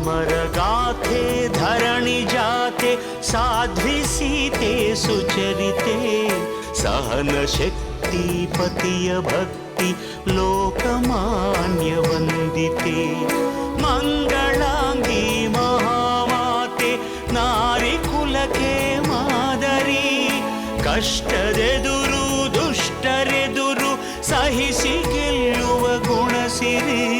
अमरगाथे धरणि जाते साध्वी सीते सुचरिते सहनशक्ति पतिय भक्ति लोकमान्यवन्दिते मङ्गलाङ्गी महामाते नारिकुलके मादरी ಕಷ್ಟದೆದುರು ದುಷ್ಟರೆದುರು ಸಹಿಸಿ ಗೆಲ್ಲುವ ಗುಣಸಿರಿ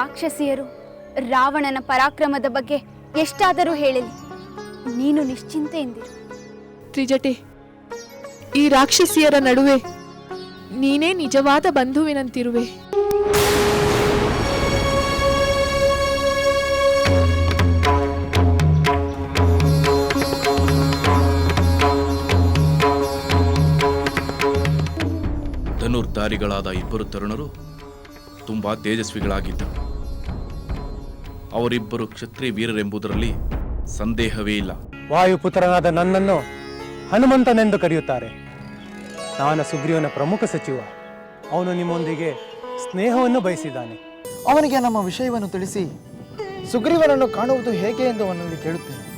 ರಾಕ್ಷಸಿಯರು ರಾವಣನ ಪರಾಕ್ರಮದ ಬಗ್ಗೆ ಎಷ್ಟಾದರೂ ಹೇಳಲಿ. ನೀನು ನಿಶ್ಚಿಂತೆಯಿಂದಿರು. ತ್ರಿಜಟೆ ಈ ರಾಕ್ಷಸಿಯರ ನಡುವೆ ನೀನೇ ನಿಜವಾದ ಬಂಧುವಿನಂತಿರುವೆ. ಧನುರ್ಧಾರಿಗಳಾದ ಇಬ್ಬರು ತರುಣರು ತುಂಬಾ ತೇಜಸ್ವಿಗಳಾಗಿದ್ದರು. ಅವರಿಬ್ಬರು ಕ್ಷತ್ರಿಯ ವೀರರೆಂಬುದರಲ್ಲಿ ಸಂದೇಹವೇ ಇಲ್ಲ. ವಾಯುಪುತ್ರನಾದ ನನ್ನನ್ನು ಹನುಮಂತನೆಂದು ಕರೆಯುತ್ತಾರೆ. ನಾನು ಸುಗ್ರೀವನ ಪ್ರಮುಖ ಸಚಿವ. ಅವನು ನಿಮ್ಮೊಂದಿಗೆ ಸ್ನೇಹವನ್ನು ಬಯಸಿದ್ದಾನೆ. ಅವನಿಗೆ ನಮ್ಮ ವಿಷಯವನ್ನು ತಿಳಿಸಿ ಸುಗ್ರೀವನನ್ನು ಕಾಣುವುದು ಹೇಗೆ ಎಂದು ಅವನಲ್ಲಿ ಕೇಳುತ್ತೇನೆ.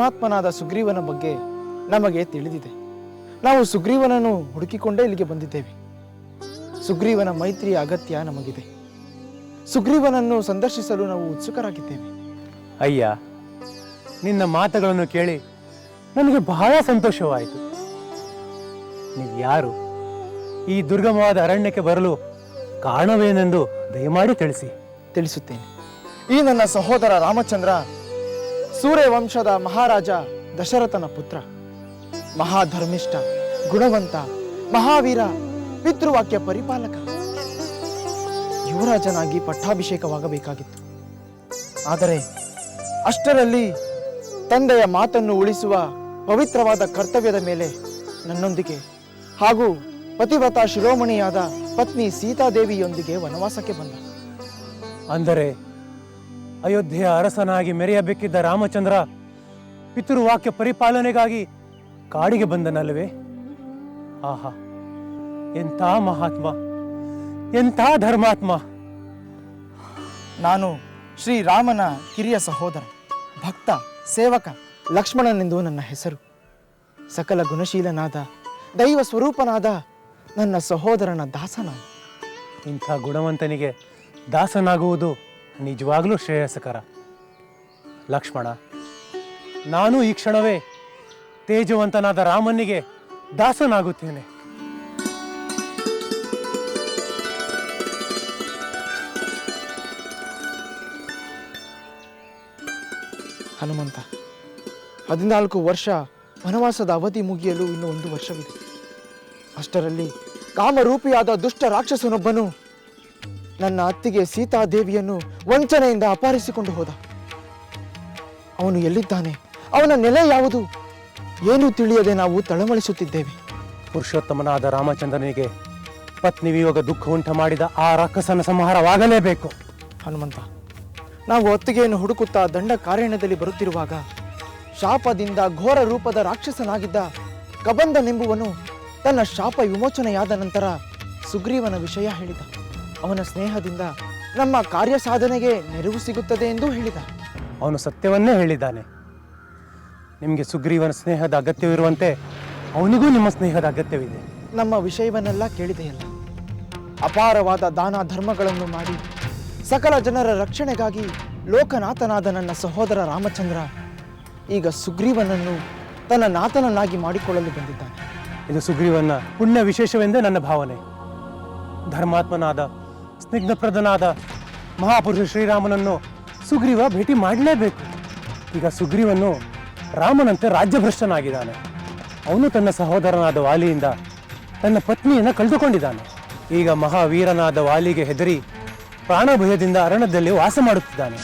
ಧರ್ಮಾತ್ಮನಾದ ಸುಗ್ರೀವನ ಬಗ್ಗೆ ನಮಗೆ ತಿಳಿದಿದೆ. ನಾವು ಸುಗ್ರೀವನನ್ನು ಹುಡುಕಿಕೊಂಡೇ ಇಲ್ಲಿಗೆ ಬಂದಿದ್ದೇವೆ. ಸುಗ್ರೀವನ ಮೈತ್ರಿಯ ಅಗತ್ಯ ನಮಗಿದೆ. ಸುಗ್ರೀವನನ್ನು ಸಂದರ್ಶಿಸಲು ನಾವು ಉತ್ಸುಕರಾಗಿದ್ದೇವೆ. ಅಯ್ಯ ನಿನ್ನ ಮಾತುಗಳನ್ನು ಕೇಳಿ ನನಗೆ ಬಹಳ ಸಂತೋಷವಾಯಿತು. ನೀವು ಯಾರು? ಈ ದುರ್ಗಮವಾದ ಅರಣ್ಯಕ್ಕೆ ಬರಲು ಕಾರಣವೇನೆಂದು ದಯಮಾಡಿ ತಿಳಿಸಿ. ತಿಳಿಸುತ್ತೇನೆ. ಈ ನನ್ನ ಸಹೋದರ ರಾಮಚಂದ್ರ ಸೂರ್ಯವಂಶದ ಮಹಾರಾಜ ದಶರಥನ ಪುತ್ರ, ಮಹಾಧರ್ಮಿಷ್ಠ, ಗುಣವಂತ, ಮಹಾವೀರ, ಪಿತೃವಾಕ್ಯ ಪರಿಪಾಲಕ. ಯುವರಾಜನಾಗಿ ಪಟ್ಟಾಭಿಷೇಕವಾಗಬೇಕಾಗಿತ್ತು. ಆದರೆ ಅಷ್ಟರಲ್ಲಿ ತಂದೆಯ ಮಾತನ್ನು ಉಳಿಸುವ ಪವಿತ್ರವಾದ ಕರ್ತವ್ಯದ ಮೇಲೆ ನನ್ನೊಂದಿಗೆ ಹಾಗೂ ಪತಿವ್ರತ ಶಿರೋಮಣಿಯಾದ ಪತ್ನಿ ಸೀತಾದೇವಿಯೊಂದಿಗೆ ವನವಾಸಕ್ಕೆ ಬಂದ. ಅಂದರೆ ಅಯೋಧ್ಯೆಯ ಅರಸನಾಗಿ ಮೆರೆಯಬೇಕಿದ್ದ ರಾಮಚಂದ್ರ ಪಿತೃವಾಕ್ಯ ಪರಿಪಾಲನೆಗಾಗಿ ಕಾಡಿಗೆ ಬಂದನಲ್ಲವೇ? ಆಹಾ ಎಂಥ ಮಹಾತ್ಮ ಎಂಥ ಧರ್ಮಾತ್ಮ. ನಾನು ಶ್ರೀರಾಮನ ಕಿರಿಯ ಸಹೋದರ ಭಕ್ತ ಸೇವಕ ಲಕ್ಷ್ಮಣನೆಂದು ನನ್ನ ಹೆಸರು. ಸಕಲ ಗುಣಶೀಲನಾದ ದೈವ ಸ್ವರೂಪನಾದ ನನ್ನ ಸಹೋದರನ ದಾಸನ ಇಂಥ ಗುಣವಂತನಿಗೆ ದಾಸನಾಗುವುದು ನಿಜವಾಗ್ಲೂ ಶ್ರೇಯಸ್ಸಕರ ಲಕ್ಷ್ಮಣ, ನಾನು ಈ ಕ್ಷಣವೇ ತೇಜವಂತನಾದ ರಾಮನಿಗೆ ದಾಸನಾಗುತ್ತೇನೆ. ಹನುಮಂತ, ಹದಿನಾಲ್ಕು ವರ್ಷ ವನವಾಸದ ಅವಧಿ ಮುಗಿಯಲು ಇನ್ನು ಒಂದು ವರ್ಷವಿದೆ. ಅಷ್ಟರಲ್ಲಿ ಕಾಮರೂಪಿಯಾದ ದುಷ್ಟ ರಾಕ್ಷಸನೊಬ್ಬನು ನನ್ನ ಅತ್ತಿಗೆ ಸೀತಾದೇವಿಯನ್ನು ವಂಚನೆಯಿಂದ ಅಪಹರಿಸಿಕೊಂಡು ಹೋದ. ಅವನು ಎಲ್ಲಿದ್ದಾನೆ? ಅವನ ನೆಲೆ ಯಾವುದು? ಏನೂ ತಿಳಿಯದೆ ನಾವು ತಳಮಳಿಸುತ್ತಿದ್ದೇವೆ ಪುರುಷೋತ್ತಮನಾದ ರಾಮಚಂದ್ರನಿಗೆ ಪತ್ನಿ ವಿಯೋಗ ದುಃಖ ಉಂಟು ಮಾಡಿದ ಆ ರಾಕ್ಷಸನ ಸಂಹಾರವಾಗಲೇಬೇಕು. ಹನುಮಂತ ನಾವು ಅತ್ತಿಗೆಯನ್ನು ಹುಡುಕುತ್ತಾ ದಂಡ ಕಾರಣ್ಯದಲ್ಲಿ ಬರುತ್ತಿರುವಾಗ ಶಾಪದಿಂದ ಘೋರ ರೂಪದ ರಾಕ್ಷಸನಾಗಿದ್ದ ಕಬಂಧನೆಂಬುವನು ತನ್ನ ಶಾಪ ವಿಮೋಚನೆಯಾದ ನಂತರ ಸುಗ್ರೀವನ ವಿಷಯ ಹೇಳಿದ. ಅವನ ಸ್ನೇಹದಿಂದ ನಮ್ಮ ಕಾರ್ಯ ಸಾಧನೆಗೆ ನೆರವು ಸಿಗುತ್ತದೆ ಎಂದು ಹೇಳಿದ. ಅವನು ಸತ್ಯವನ್ನೇ ಹೇಳಿದ್ದಾನೆ. ನಿಮಗೆ ಸುಗ್ರೀವನ ಸ್ನೇಹದ ಅಗತ್ಯವಿರುವಂತೆ ಅವನಿಗೂ ನಿಮ್ಮ ಸ್ನೇಹದ ಅಗತ್ಯವಿದೆ. ನಮ್ಮ ವಿಷಯವನ್ನೆಲ್ಲ ಕೇಳಿದೆಯಲ್ಲ. ಅಪಾರವಾದ ದಾನ ಧರ್ಮಗಳನ್ನು ಮಾಡಿ ಸಕಲ ಜನರ ರಕ್ಷಣೆಗಾಗಿ ಲೋಕನಾಥನಾದ ನನ್ನ ಸಹೋದರ ರಾಮಚಂದ್ರ ಈಗ ಸುಗ್ರೀವನನ್ನು ತನ್ನ ನಾಥನನ್ನಾಗಿ ಮಾಡಿಕೊಳ್ಳಲು ಬಂದಿದ್ದಾನೆ. ಇದು ಸುಗ್ರೀವನ ಪುಣ್ಯ ವಿಶೇಷವೆಂದೇ ನನ್ನ ಭಾವನೆ. ಧರ್ಮಾತ್ಮನಾದ ಸ್ನಿಗ್ಧಪ್ರದನಾದ ಮಹಾಪುರುಷ ಶ್ರೀರಾಮನನ್ನು ಸುಗ್ರೀವ ಭೇಟಿ ಮಾಡಲೇಬೇಕು. ಈಗ ಸುಗ್ರೀವನು ರಾಮನಂತೆ ರಾಜ್ಯಭ್ರಷ್ಟನಾಗಿದ್ದಾನೆ. ಅವನು ತನ್ನ ಸಹೋದರನಾದ ವಾಲಿಯಿಂದ ತನ್ನ ಪತ್ನಿಯನ್ನು ಕಳೆದುಕೊಂಡಿದ್ದಾನೆ. ಈಗ ಮಹಾವೀರನಾದ ವಾಲಿಗೆ ಹೆದರಿ ಪ್ರಾಣಭಯದಿಂದ ಅರಣ್ಯದಲ್ಲಿ ವಾಸ ಮಾಡುತ್ತಿದ್ದಾನೆ.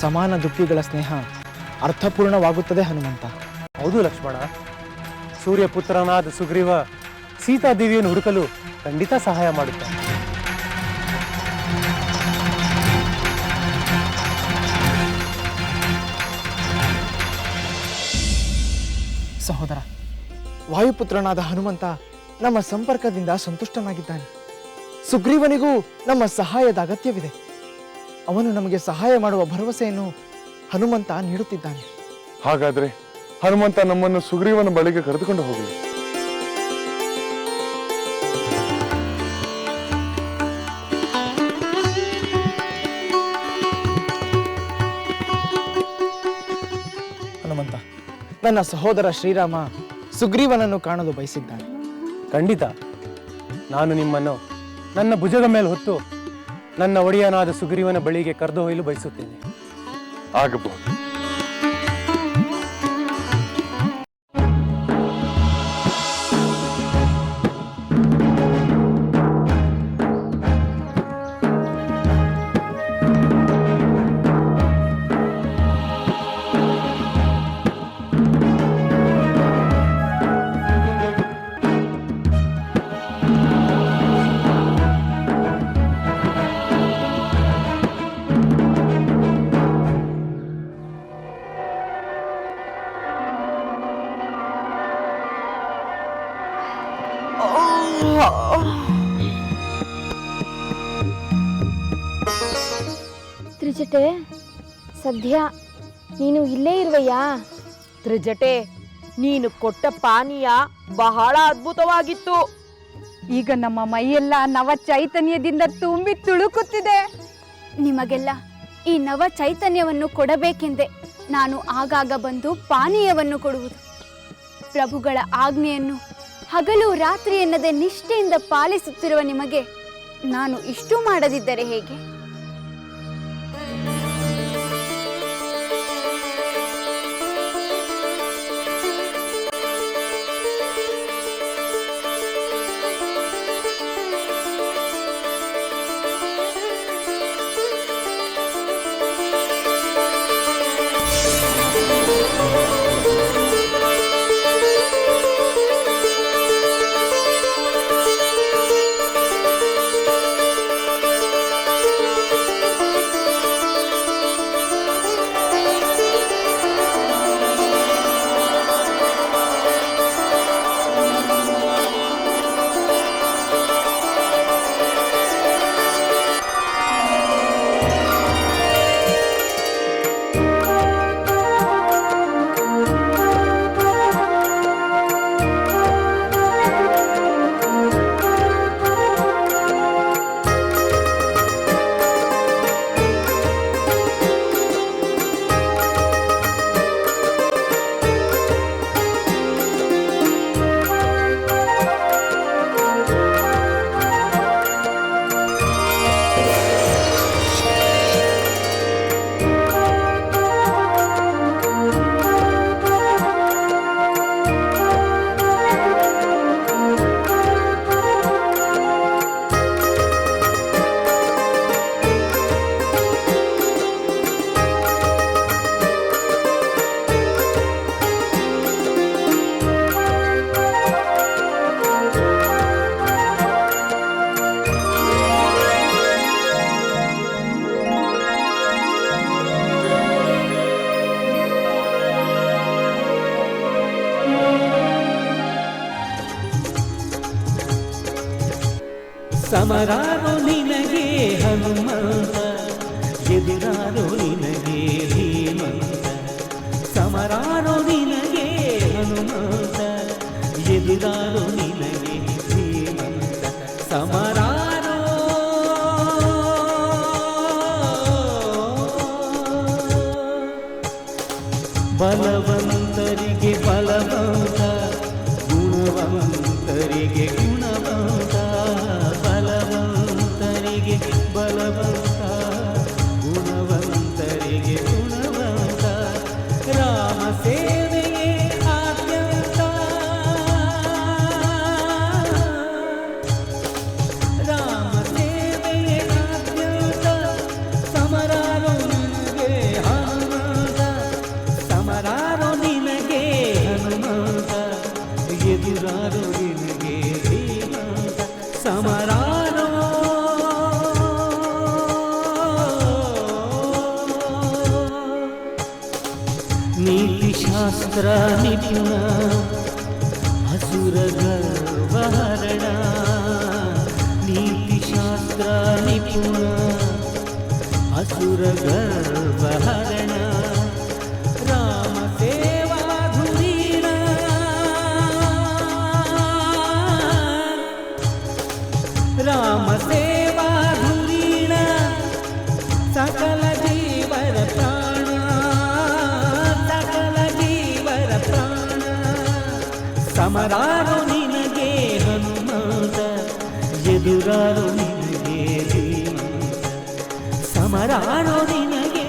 ಸಮಾನ ದುಃಖಿಗಳ ಸ್ನೇಹ ಅರ್ಥಪೂರ್ಣವಾಗುತ್ತದೆ ಹನುಮಂತ. ಹೌದು ಲಕ್ಷ್ಮಣ. ಸೂರ್ಯಪುತ್ರನಾದ ಸುಗ್ರೀವ ಸೀತಾದೇವಿಯನ್ನು ಹುಡುಕಲು ಖಂಡಿತ ಸಹಾಯ ಮಾಡುತ್ತಾನೆ. ಸಹೋದರ. ವಾಯುಪುತ್ರನಾದ ಹನುಮಂತ ನಮ್ಮ ಸಂಪರ್ಕದಿಂದ ಸಂತುಷ್ಟನಾಗಿದ್ದಾನೆ. ಸುಗ್ರೀವನಿಗೂ ನಮ್ಮ ಸಹಾಯದ ಅಗತ್ಯವಿದೆ. ಅವನು ನಮಗೆ ಸಹಾಯ ಮಾಡುವ ಭರವಸೆಯನ್ನು ಹನುಮಂತ ನೀಡುತ್ತಿದ್ದಾನೆ. ಹಾಗಾದರೆ ಹನುಮಂತ ನಮ್ಮನ್ನು ಸುಗ್ರೀವನ ಬಳಿಗೆ ಕರೆದುಕೊಂಡು ಹೋಗಲಿ. ನನ್ನ ಸಹೋದರ ಶ್ರೀರಾಮ ಸುಗ್ರೀವನನ್ನು ಕಾಣಲು ಬಯಸಿದ್ದಾನೆ. ಖಂಡಿತ. ನಾನು ನಿಮ್ಮನ್ನು ನನ್ನ ಭುಜದ ಮೇಲೆ ಹೊತ್ತು ನನ್ನ ಒಡೆಯನಾದ ಸುಗ್ರೀವನ ಬಳಿಗೆ ಕರೆದೊಯ್ಯಲು ಬಯಸುತ್ತೇನೆ. ಆಗಬಹುದು. ಸದ್ಯ ನೀನು ಇಲ್ಲೇ ಇರುವಯ್ಯಾ ತ್ರಿಜಟೆ ನೀನು ಕೊಟ್ಟ ಪಾನೀಯ ಬಹಳ ಅದ್ಭುತವಾಗಿತ್ತು. ಈಗ ನಮ್ಮ ಮೈಯೆಲ್ಲ ನವ ಚೈತನ್ಯದಿಂದ ತುಂಬಿ ತುಳುಕುತ್ತಿದೆ. ನಿಮಗೆಲ್ಲ ಈ ನವ ಚೈತನ್ಯವನ್ನು ಕೊಡಬೇಕೆಂದೇ ನಾನು ಆಗಾಗ ಬಂದು ಪಾನೀಯವನ್ನು ಕೊಡುವುದು. ಪ್ರಭುಗಳ ಆಜ್ಞೆಯನ್ನು ಹಗಲು ರಾತ್ರಿ ಎನ್ನದೆ ನಿಷ್ಠೆಯಿಂದ ಪಾಲಿಸುತ್ತಿರುವ ನಿಮಗೆ ನಾನು ಇಷ್ಟು ಮಾಡದಿದ್ದರೆ ಹೇಗೆ? ಎದುರಾರೋ ನಿನಗೆ ಧೀಮಂತ ಸಮರಾರೋ ನೀತಿಶಾಸ್ತ್ರ ನಿಪುಣ ಹಸುರ ಗರ್ವಹರಣ ನೀತಿಶಾಸ್ತ್ರ ನಿಪುಣ ಹಸುರ ಸಕಲ ಜೀವರ ಪ್ರಾಣ, ಸಕಲ ಜೀವರ ಪ್ರಾಣ. ಸಮರಾರು ನಿನಗೆ ಹನುಮಂತ ಎದುರಾರು ನಿನಗೆ ಧೀಮಂತ ಸಮರಾರು ನಿನಗೆ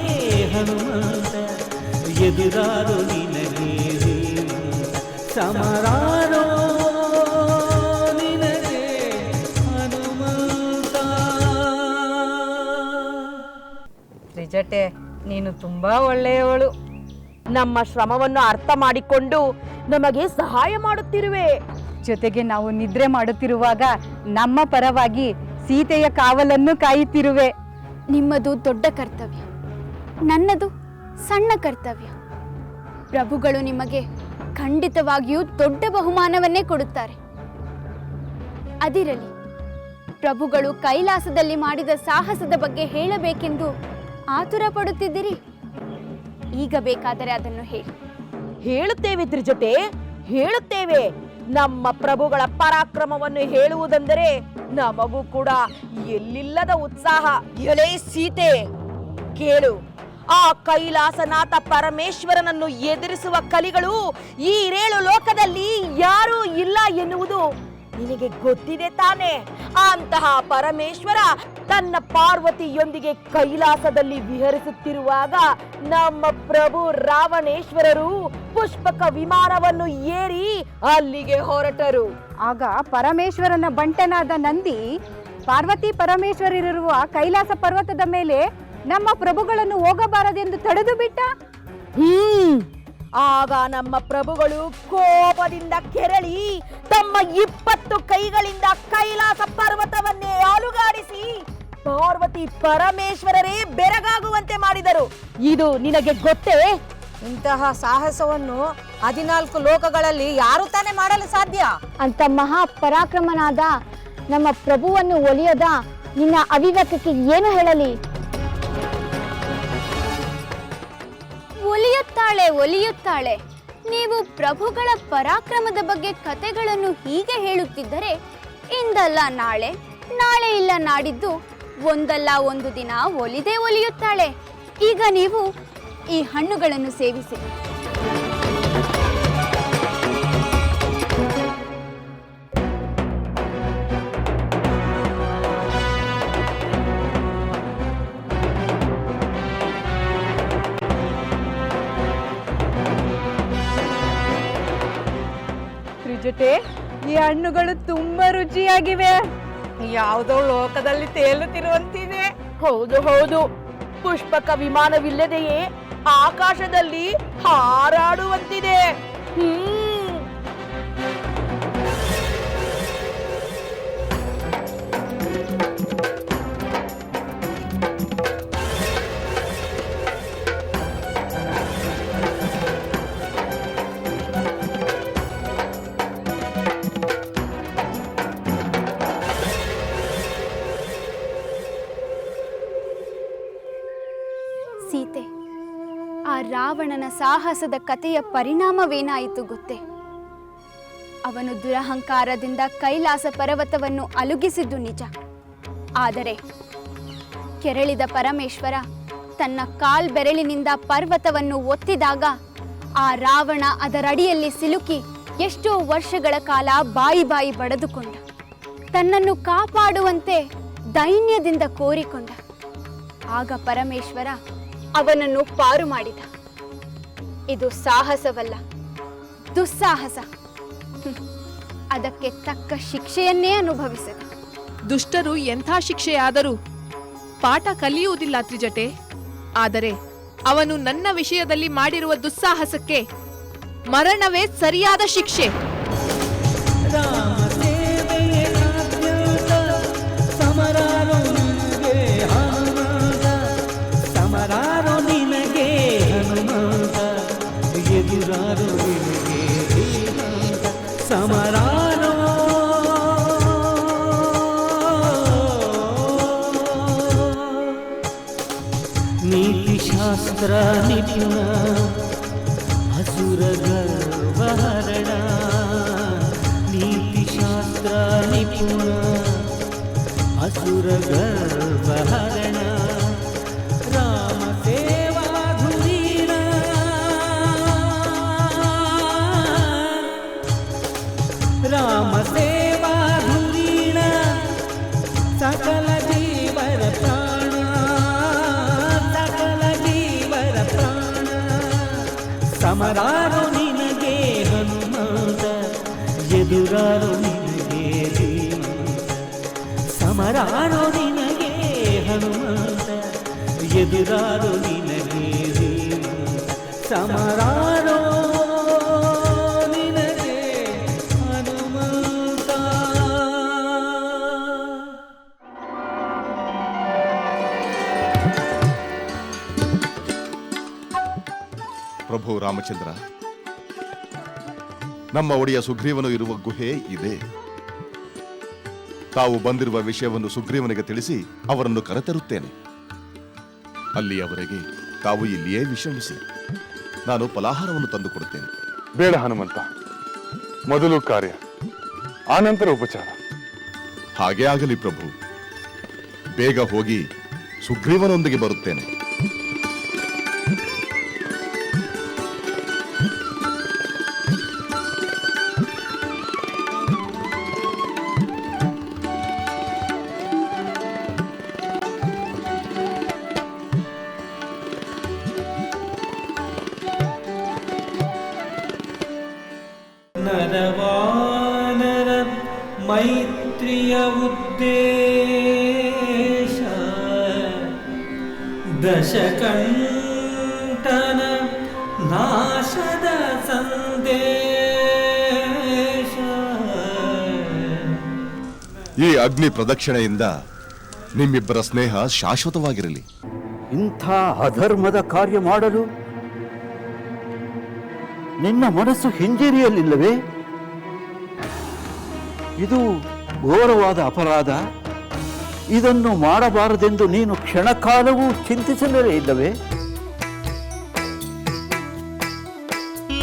ಹನುಮಂತ ಎದುರಾರು ನಿನಗೆ ಧೀಮಂತ ಸಮರಾರೋ ತ್ರಿಜಟೆ ನೀನು ತುಂಬಾ ಒಳ್ಳೆಯವಳು. ನಮ್ಮ ಶ್ರಮವನ್ನು ಅರ್ಥ ಮಾಡಿಕೊಂಡು ನಮಗೆ ಸಹಾಯ ಮಾಡುತ್ತಿರುವೆ. ಜೊತೆಗೆ ನಾವು ನಿದ್ರೆ ಮಾಡುತ್ತಿರುವಾಗ ನಮ್ಮ ಪರವಾಗಿ ಸೀತೆಯ ಕಾವಲನ್ನು ಕಾಯುತ್ತಿರುವೆ. ನಿಮ್ಮದು ದೊಡ್ಡ ಕರ್ತವ್ಯ ನನ್ನದು ಸಣ್ಣ ಕರ್ತವ್ಯ. ಪ್ರಭುಗಳು ನಿಮಗೆ ಖಂಡಿತವಾಗಿಯೂ ದೊಡ್ಡ ಬಹುಮಾನವನ್ನೇ ಕೊಡುತ್ತಾರೆ. ಅದಿರಲಿ ಪ್ರಭುಗಳು ಕೈಲಾಸದಲ್ಲಿ ಮಾಡಿದ ಸಾಹಸದ ಬಗ್ಗೆ ಹೇಳಬೇಕೆಂದು ಆತುರ ಪಡುತ್ತಿದ್ದೀರಿ ಈಗ ಬೇಕಾದರೆ ಅದನ್ನು ಹೇಳಿ. ಹೇಳುತ್ತೇವೆ ತ್ರಿಜಟೆ ಹೇಳುತ್ತೇವೆ. ನಮ್ಮ ಪ್ರಭುಗಳ ಪರಾಕ್ರಮವನ್ನು ಹೇಳುವುದೆಂದರೆ ನಮಗೂ ಕೂಡ ಎಲ್ಲಿಲ್ಲದ ಉತ್ಸಾಹ. ಎಲೆ ಸೀತೆ, ಕೇಳು. ಆ ಕೈಲಾಸನಾಥ ಪರಮೇಶ್ವರನನ್ನು ಎದುರಿಸುವ ಕಲಿಗಳು ಈ ರೇಳು ಲೋಕದಲ್ಲಿ ಯಾರೂ ಇಲ್ಲ ಎನ್ನುವುದು ನಿನಗೆ ಗೊತ್ತಿದೆ ತಾನೆ? ಅಂತಹ ಪರಮೇಶ್ವರ ತನ್ನ ಪಾರ್ವತಿಯೊಂದಿಗೆ ಕೈಲಾಸದಲ್ಲಿ ವಿಹರಿಸುತ್ತಿರುವಾಗ ನಮ್ಮ ಪ್ರಭು ರಾವಣೇಶ್ವರರು ಪುಷ್ಪಕ ವಿಮಾನವನ್ನು ಏರಿ ಅಲ್ಲಿಗೆ ಹೊರಟರು. ಆಗ ಪರಮೇಶ್ವರನ ಬಂಟನಾದ ನಂದಿ ಪಾರ್ವತಿ ಪರಮೇಶ್ವರಿರುವ ಕೈಲಾಸ ಪರ್ವತದ ಮೇಲೆ ನಮ್ಮ ಪ್ರಭುಗಳನ್ನು ಹೋಗಬಾರದೆಂದು ತಡೆದು ಬಿಟ್ಟ? ಹ್ಮ್. ಆಗ ನಮ್ಮ ಪ್ರಭುಗಳು ಕೋಪದಿಂದ ಕೆರಳಿ ತಮ್ಮ ಇಪ್ಪತ್ತು ಕೈಗಳಿಂದ ಕೈಲಾಸ ಪರ್ವತವನ್ನೇ ಅಲುಗಾಡಿಸಿ ಪಾರ್ವತಿ ಪರಮೇಶ್ವರರೇ ಬೆರಗಾಗುವಂತೆ ಮಾಡಿದರು. ಇದು ನಿನಗೆ ಗೊತ್ತೇ? ಇಂತಹ ಸಾಹಸವನ್ನು ಹದಿನಾಲ್ಕು ಲೋಕಗಳಲ್ಲಿ ಯಾರು ತಾನೇ ಮಾಡಲು ಸಾಧ್ಯ? ಅಂತ ಮಹಾ ಪರಾಕ್ರಮನಾದ ನಮ್ಮ ಪ್ರಭುವನ್ನು ಒಲಿಯದ ನಿನ್ನ ಅವಿವೇಕಕ್ಕೆ ಏನು ಹೇಳಲಿ? ಒಲಿಯುತ್ತಾಳೆ ಒಲಿಯುತ್ತಾಳೆ. ನೀವು ಪ್ರಭುಗಳ ಪರಾಕ್ರಮದ ಬಗ್ಗೆ ಕತೆಗಳನ್ನು ಹೀಗೆ ಹೇಳುತ್ತಿದ್ದರೆ, ಇಂದಲ್ಲ ನಾಳೆ ನಾಳೆ ಇಲ್ಲ ನಾಡಿದ್ದು, ಒಂದಲ್ಲ ಒಂದು ದಿನ ಒಲಿದೇ ಒಲಿಯುತ್ತಾಳೆ. ಈಗ ನೀವು ಈ ಹಣ್ಣುಗಳನ್ನು ಸೇವಿಸಿ. ಹಣ್ಣುಗಳು ತುಂಬಾ ರುಚಿಯಾಗಿವೆ. ಯಾವುದೋ ಲೋಕದಲ್ಲಿ ತೇಲುತ್ತಿರುವಂತಿದೆ. ಹೌದು ಹೌದು. ಪುಷ್ಪಕ ವಿಮಾನವಿಲ್ಲದೆಯೇ ಆಕಾಶದಲ್ಲಿ ಹಾರಾಡುವಂತಿದೆ. ಹ್ಮ್? ಸಾಹಸದ ಕಥೆಯ ಪರಿಣಾಮವೇನಾಯಿತು ಗೊತ್ತೇ? ಅವನು ದುರಹಂಕಾರದಿಂದ ಕೈಲಾಸ ಪರ್ವತವನ್ನು ಅಲುಗಿಸಿದ್ದು ನಿಜ. ಆದರೆ ಕೆರಳಿದ ಪರಮೇಶ್ವರ ತನ್ನ ಕಾಲ್ಬೆರಳಿನಿಂದ ಪರ್ವತವನ್ನು ಒತ್ತಿದಾಗ ಆ ರಾವಣ ಅದರಡಿಯಲ್ಲಿ ಸಿಲುಕಿ ಎಷ್ಟೋ ವರ್ಷಗಳ ಕಾಲ ಬಾಯಿ ಬಾಯಿ ಬಡದುಕೊಂಡ. ತನ್ನನ್ನು ಕಾಪಾಡುವಂತೆ ದೈನ್ಯದಿಂದ ಕೋರಿಕೊಂಡ. ಆಗ ಪರಮೇಶ್ವರ ಅವನನ್ನು ಪಾರು ಮಾಡಿದ. ಇದು ಸಾಹಸವಲ್ಲ. ದುಸ್ಸಾಹಸ. ಅದಕ್ಕೆ ತಕ್ಕ ಶಿಕ್ಷೆಯನ್ನೇ ಅನುಭವಿಸಿದೆ. ದುಷ್ಟರು ಎಂಥ ಶಿಕ್ಷೆಯಾದರೂ ಪಾಠ ಕಲಿಯುವುದಿಲ್ಲ ತ್ರಿಜಟೆ. ಆದರೆ ಅವನು ನನ್ನ ವಿಷಯದಲ್ಲಿ ಮಾಡಿರುವ ದುಸ್ಸಾಹಸಕ್ಕೆ ಮರಣವೇ ಸರಿಯಾದ ಶಿಕ್ಷೆ. ಎದುರಾರೋ ನಿನಗೆ ಧೀಮಂತ ಸಮರಾರೋ ನೀತಿಶಾಸ್ತ್ರ ನಿಪುಣ ಹಸುರ ಗರ್ವಹರಣ ನೀತಿಶಾಸ್ತ್ರ ನಿಪುಣ ಹಸುರ ಗರ್ವಹರಣ ಸಮರಾರು ನಿನಗೆ ಹನುಮಂತ ಎದುರಾರು ನಿನಗೆ ಧೀಮಂತ ಸಮರಾರು ನಿನಗೆ ಹನುಮಂತ ಎದುರಾರು ನಿನಗೆ ಧೀಮಂತ ಸಮರಾರೋ ರಾಮಚಂದ್ರ. ನಮ್ಮ ಒಡೆಯ ಸುಗ್ರೀವನು ಇರುವ ಗುಹೆ ಇದೆ. ತಾವು ಬಂದಿರುವ ವಿಷಯವನ್ನು ಸುಗ್ರೀವನಿಗೆ ತಿಳಿಸಿ ಅವರನ್ನು ಕರೆತರುತ್ತೇನೆ. ಅಲ್ಲಿಯವರೆಗೆ ತಾವು ಇಲ್ಲಿಯೇ ವಿಶ್ರಮಿಸಿ. ನಾನು ಫಲಾಹಾರವನ್ನು ತಂದುಕೊಡುತ್ತೇನೆ ಬೇಡ ಹನುಮಂತ. ಮೊದಲು ಕಾರ್ಯ ಆನಂತರ ಉಪಚಾರ. ಹಾಗೆ ಆಗಲಿ ಪ್ರಭು. ಬೇಗ ಹೋಗಿ ಸುಗ್ರೀವನೊಂದಿಗೆ ಬರುತ್ತೇನೆ. ಮೈತ್ರಿಯ ಉದ್ದೇಶ. ದಶಕಂಠನ ನಾಶದ ಸಂದೇಶ. ಈ ಅಗ್ನಿ ಪ್ರದಕ್ಷಿಣೆಯಿಂದ ನಿಮ್ಮಿಬ್ಬರ ಸ್ನೇಹ ಶಾಶ್ವತವಾಗಿರಲಿ. ಇಂಥ ಅಧರ್ಮದ ಕಾರ್ಯ ಮಾಡಲು ನಿನ್ನ ಮನಸ್ಸು ಹಿಂಜರಿಯಲಿಲ್ಲವೇ? ಇದು ಘೋರವಾದ ಅಪರಾಧ. ಇದನ್ನು ಮಾಡಬಾರದೆಂದು ನೀನು ಕ್ಷಣಕಾಲವೂ ಚಿಂತಿಸಲೇ ಇಲ್ಲವೇ?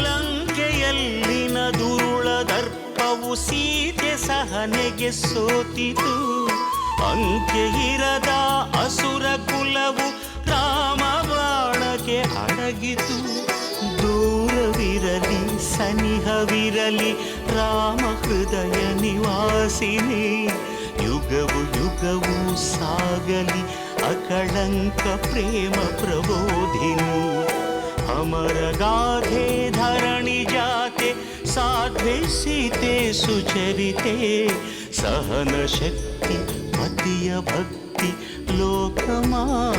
ಲಂಕೆಯಲ್ಲಿನ ದುರುಳ ದರ್ಪವು ಸೀತೆ ಸಹನೆಗೆ ಸೋತಿತು. ಅಂಕೆ ಇರದ ಅಸುರ ಕುಲವು ರಾಮ ಬಾಣಕ್ಕೆ ಅಡಗಿತು. ದೂರವಿರಲಿ, ಸನಿಹವಿರಲಿ రామ హృదయ నివాసిని యుగవు యుగవు సాగలి అకళంక ప్రేಮ ప్రబోధిని. అమర గాధే ధరణి జాతే సాధ్వే సీతే సుచరితే సహన శక్తి మతియ భక్తి లోకమాన్యవనుదితే